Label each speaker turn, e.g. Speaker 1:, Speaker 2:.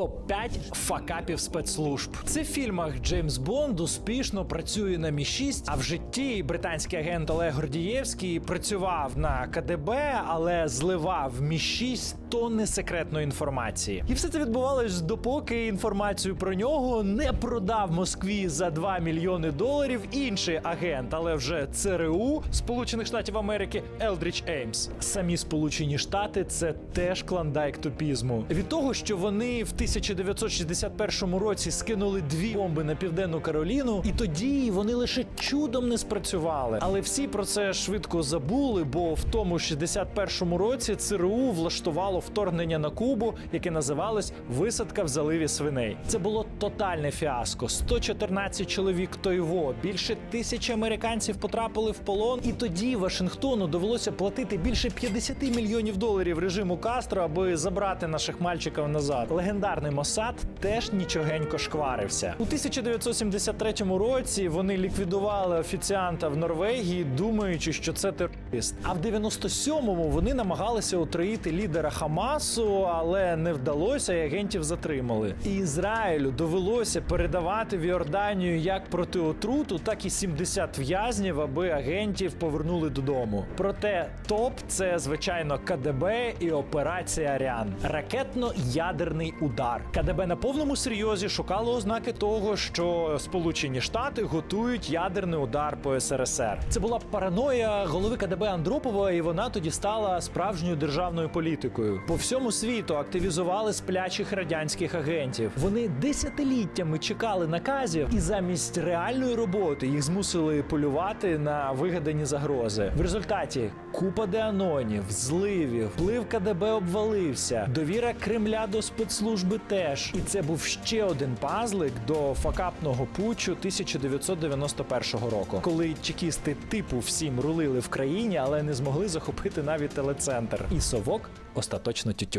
Speaker 1: Топ-5 факапів спецслужб. Це в фільмах Джеймс Бонд успішно працює на Мі 6 а в житті британський агент Олег Гордієвський працював на КДБ, але зливав Мі 6 тонни секретної інформації. І все це відбувалось допоки інформацію про нього не продав Москві за 2 мільйони доларів інший агент, але вже ЦРУ Сполучених Штатів Америки Елдріч Еймс. Самі Сполучені Штати це теж клондайк тупізму. Від того, що вони в 1961 році скинули дві бомби на південну Кароліну, і тоді вони лише чудом не спрацювали. Але всі про це швидко забули, бо в тому 61-му році ЦРУ влаштувало вторгнення на Кубу, яке називалось Висадка в заливі свиней. Це було тотальне фіаско. 114 чоловік тойво, більше тисячі американців потрапили в полон. І тоді Вашингтону довелося платити більше 50 мільйонів доларів режиму Кастро, аби забрати наших мальчиків назад. Легендарний Мосад теж нічогенько шкварився. У 1973 році вони ліквідували офіціанта в Норвегії, думаючи, що це терорист. А в 97-му вони намагалися отруїти лідера Хамасу, але не вдалося, і агентів затримали. І Ізраїлю довелося передавати в Йорданію як проти отруту, так і 70 в'язнів, аби агентів повернули додому. Проте топ це звичайно КДБ і операція Аріан. Ракетно-ядерний удар. КДБ на повному серйозі шукало ознаки того, що Сполучені Штати готують ядерний удар по СРСР. Це була параноя голови КДБ Андропова, і вона тоді стала справжньою державною політикою. По всьому світу активізували сплячих радянських агентів. Вони десятиліттями чекали наказів, і замість реальної роботи їх змусили полювати на вигадані загрози. В результаті купа деанонів, зливів, вплив КДБ обвалився. Довіра Кремля до спецслужби теж. І це був ще один пазлик до факапного путчу 1991 року, коли чекісти типу всім рулили в країні, але не змогли захопити навіть телецентр. І совок остаточно тютю.